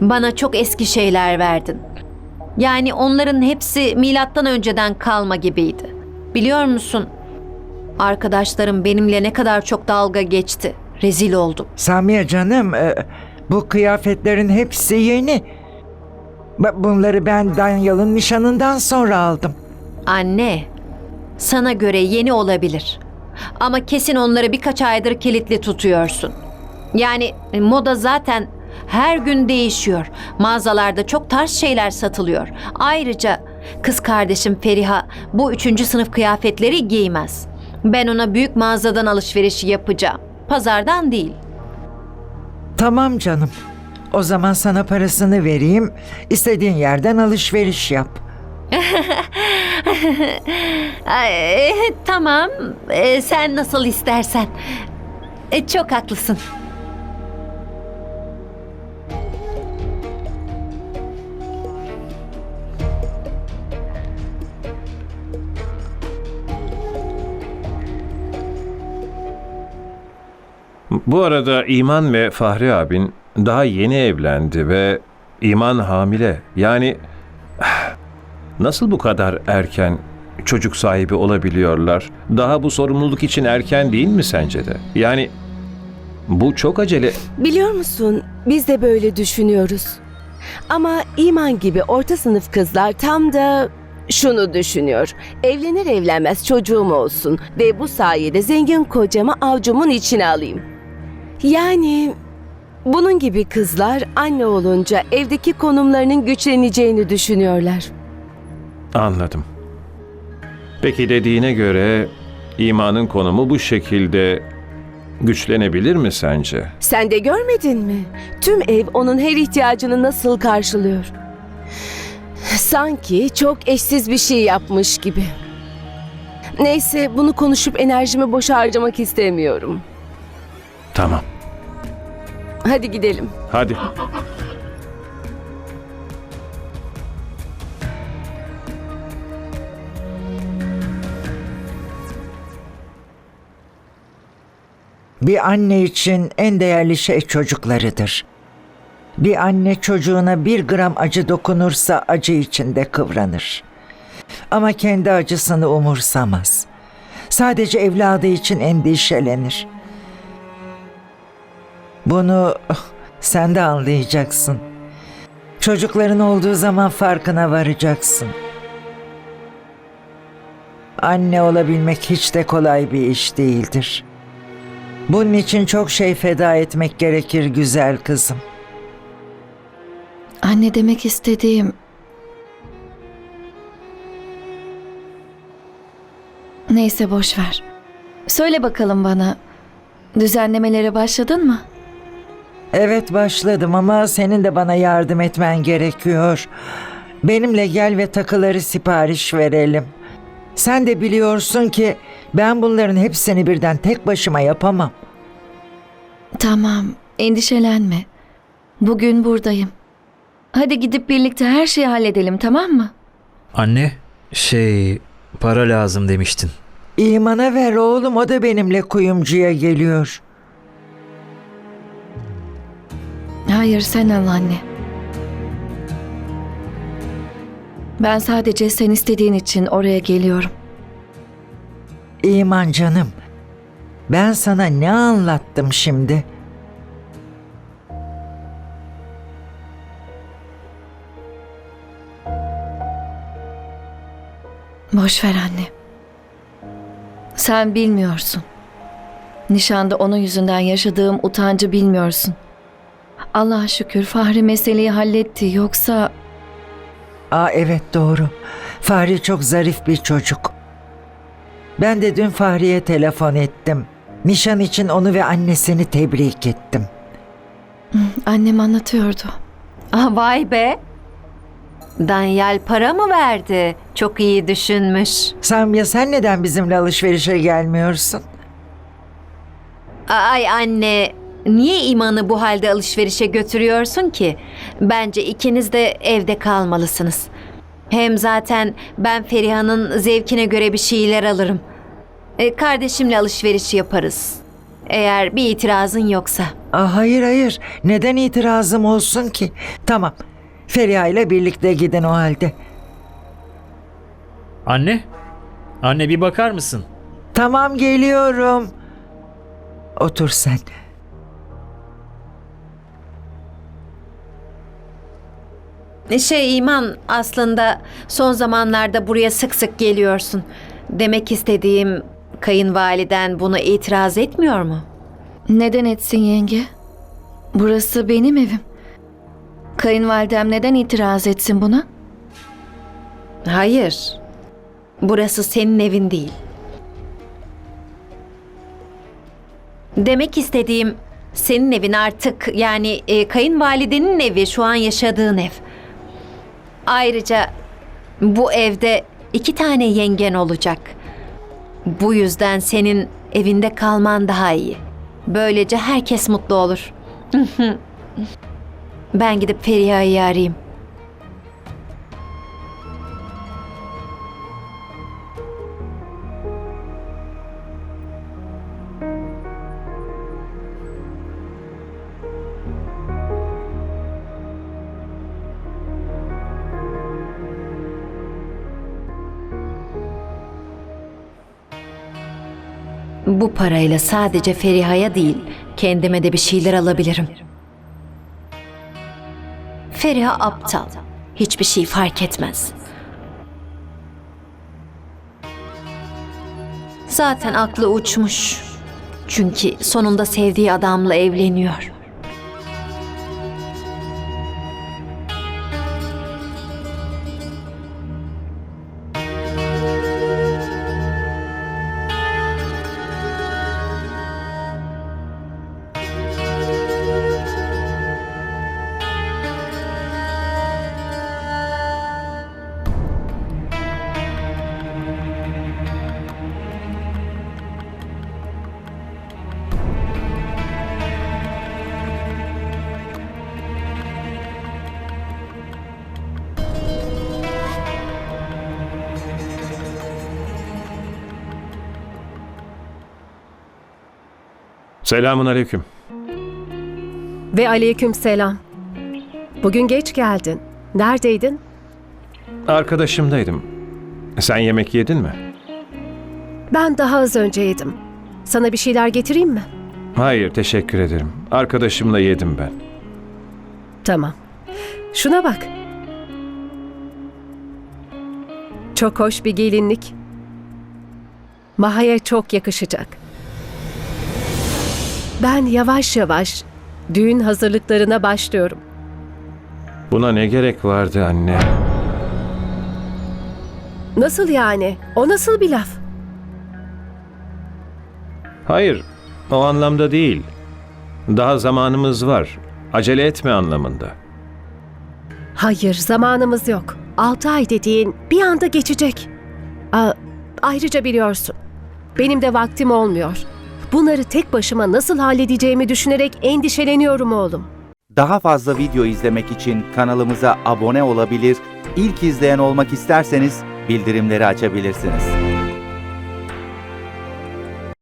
Bana çok eski şeyler verdin. Yani onların hepsi milattan önceden kalma gibiydi. Biliyor musun? Arkadaşlarım benimle ne kadar çok dalga geçti. Rezil oldum. Samiye canım, e, bu kıyafetlerin hepsi yeni. Bunları ben Danyal'ın nişanından sonra aldım. Anne, sana göre yeni olabilir. Ama kesin onları birkaç aydır kilitli tutuyorsun. Yani moda zaten her gün değişiyor. Mağazalarda çok tarz şeyler satılıyor. Ayrıca kız kardeşim Feriha bu üçüncü sınıf kıyafetleri giymez. Ben ona büyük mağazadan alışveriş yapacağım. Pazardan değil. Tamam canım. O zaman sana parasını vereyim. İstediğin yerden alışveriş yap. Ay, e, tamam, E, sen nasıl istersen. E, çok haklısın. Bu arada İman ve Fahri abin daha yeni evlendi ve İman hamile. Yani nasıl bu kadar erken çocuk sahibi olabiliyorlar? Daha bu sorumluluk için erken değil mi sence de? Yani bu çok acele. Biliyor musun biz de böyle düşünüyoruz. Ama İman gibi orta sınıf kızlar tam da şunu düşünüyor. Evlenir evlenmez çocuğum olsun ve bu sayede zengin kocamı avcumun içine alayım. Yani bunun gibi kızlar anne olunca evdeki konumlarının güçleneceğini düşünüyorlar. Anladım. Peki dediğine göre imanın konumu bu şekilde güçlenebilir mi sence? Sen de görmedin mi? Tüm ev onun her ihtiyacını nasıl karşılıyor? Sanki çok eşsiz bir şey yapmış gibi. Neyse bunu konuşup enerjimi boşa harcamak istemiyorum. Tamam. Hadi gidelim. Hadi. Bir anne için en değerli şey çocuklarıdır. Bir anne çocuğuna bir gram acı dokunursa acı içinde kıvranır. Ama kendi acısını umursamaz. Sadece evladı için endişelenir. Bunu sen de anlayacaksın. Çocukların olduğu zaman farkına varacaksın. Anne olabilmek hiç de kolay bir iş değildir. Bunun için çok şey feda etmek gerekir güzel kızım. Anne demek istediğim... Neyse boş ver. Söyle bakalım bana. Düzenlemelere başladın mı? Evet başladım ama senin de bana yardım etmen gerekiyor. Benimle gel ve takıları sipariş verelim. Sen de biliyorsun ki ben bunların hepsini birden tek başıma yapamam. Tamam, endişelenme. Bugün buradayım. Hadi gidip birlikte her şeyi halledelim tamam mı? Anne, şey, para lazım demiştin. İmana ver oğlum o da benimle kuyumcuya geliyor. Hayır sen al anne. Ben sadece sen istediğin için oraya geliyorum. İman canım. Ben sana ne anlattım şimdi? Boş ver anne. Sen bilmiyorsun. Nişanda onun yüzünden yaşadığım utancı bilmiyorsun. Allah'a şükür Fahri meseleyi halletti yoksa Aa evet doğru. Fahri çok zarif bir çocuk. Ben de dün Fahri'ye telefon ettim. Nişan için onu ve annesini tebrik ettim. annem anlatıyordu. Ah vay be. Danyal para mı verdi? Çok iyi düşünmüş. Samya sen neden bizimle alışverişe gelmiyorsun? Ay anne, niye imanı bu halde alışverişe götürüyorsun ki? Bence ikiniz de evde kalmalısınız. Hem zaten ben Feriha'nın zevkine göre bir şeyler alırım. E, kardeşimle alışveriş yaparız. Eğer bir itirazın yoksa. Aa, hayır hayır. Neden itirazım olsun ki? Tamam. Feriha ile birlikte gidin o halde. Anne? Anne bir bakar mısın? Tamam geliyorum. Otur sen. Şey İman aslında son zamanlarda buraya sık sık geliyorsun. Demek istediğim kayınvaliden buna itiraz etmiyor mu? Neden etsin yenge? Burası benim evim. Kayınvalidem neden itiraz etsin buna? Hayır. Burası senin evin değil. Demek istediğim senin evin artık yani e, kayınvalidenin evi şu an yaşadığın ev. Ayrıca bu evde iki tane yengen olacak. Bu yüzden senin evinde kalman daha iyi. Böylece herkes mutlu olur. ben gidip Feriha'yı arayayım. Bu parayla sadece Feriha'ya değil, kendime de bir şeyler alabilirim. Feriha aptal. Hiçbir şey fark etmez. Zaten aklı uçmuş. Çünkü sonunda sevdiği adamla evleniyor. Selamun aleyküm. Ve aleyküm selam. Bugün geç geldin. Neredeydin? Arkadaşımdaydım. Sen yemek yedin mi? Ben daha az önce yedim. Sana bir şeyler getireyim mi? Hayır, teşekkür ederim. Arkadaşımla yedim ben. Tamam. Şuna bak. Çok hoş bir gelinlik. Maha'ya çok yakışacak. Ben yavaş yavaş düğün hazırlıklarına başlıyorum. Buna ne gerek vardı anne? Nasıl yani? O nasıl bir laf? Hayır, o anlamda değil. Daha zamanımız var. Acele etme anlamında. Hayır, zamanımız yok. Altı ay dediğin bir anda geçecek. Aa, ayrıca biliyorsun, benim de vaktim olmuyor. Bunları tek başıma nasıl halledeceğimi düşünerek endişeleniyorum oğlum. Daha fazla video izlemek için kanalımıza abone olabilir, ilk izleyen olmak isterseniz bildirimleri açabilirsiniz.